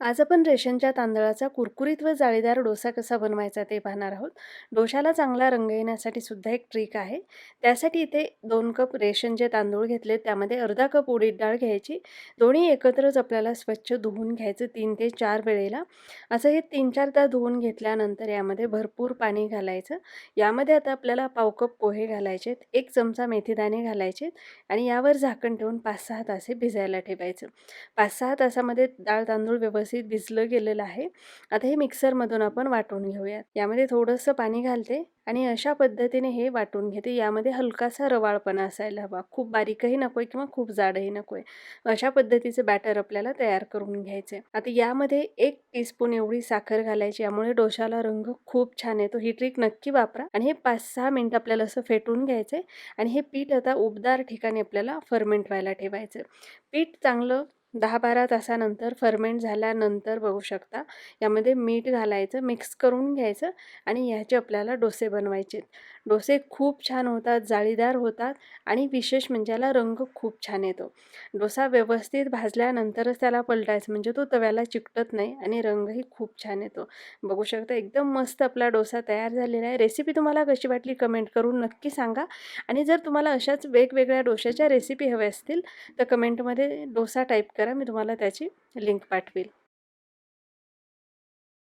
आज आपण रेशनच्या तांदळाचा कुरकुरीत व जाळीदार डोसा कसा बनवायचा ते पाहणार आहोत. डोशाला चांगला रंग येण्यासाठी सुद्धा एक ट्रिक आहे. त्यासाठी इथे दोन कप रेशनचे तांदूळ घेतले त्यामध्ये अर्धा कप उडीद डाळ घ्यायची. दोन्ही एकत्रच आपल्याला स्वच्छ धुवून घ्यायचं तीन ते चार वेळेला. असं हे तीन चारदा धुवून घेतल्यानंतर यामध्ये भरपूर पाणी घालायचं. यामध्ये आता आपल्याला पाव कप पोहे घालायचे एक चमचा मेथीदाणे घालायचे आणि यावर झाकण ठेवून पाच सहा तासे भिजायला ठेवायचं. पाच सहा तासामध्ये डाळ तांदूळ व्यवस्थित भिजलं गेलेलं आहे. आता हे मिक्सरमधून आपण वाटून घेऊयात. यामध्ये थोडंसं पाणी घालते आणि अशा पद्धतीने हे वाटून घेते. यामध्ये हलकासा रवाळपणा असायला हवा. खूप बारीकही नको आहे किंवा खूप जाडही नको आहे अशा पद्धतीचं बॅटर आपल्याला तयार करून घ्यायचे. आता यामध्ये एक टीस्पून एवढी साखर घालायची. यामुळे डोशाला रंग खूप छान येतो. ही ट्रिक नक्की वापरा आणि हे पाच सहा मिनटं आपल्याला असं फेटून घ्यायचं आणि हे पीठ आता उबदार ठिकाणी आपल्याला फर्मेंट व्हायला ठेवायचं. पीठ चांगलं दहा बारा तासानंतर फर्मेंट झाल्यानंतर बघू शकता. यामध्ये मीठ घालायचं मिक्स करून घ्यायचं आणि ह्याचे आपल्याला डोसे बनवायचे. डोसे खूप छान होतात जाळीदार होतात आणि विशेष म्हणजे याला रंग खूप छान येतो. डोसा व्यवस्थित भाजल्यानंतरच त्याला पलटायचं म्हणजे तो तव्याला चिकटत नाही आणि रंगही खूप छान येतो. बघू शकता एकदम मस्त आपला डोसा तयार झालेला आहे. रेसिपी तुम्हाला कशी वाटली कमेंट करून नक्की सांगा. आणि जर तुम्हाला अशाच वेगवेगळ्या डोशाच्या रेसिपी हव्या असतील तर कमेंटमध्ये डोसा टाईप करा मी तुम्हाला त्याची लिंक पाठवेल.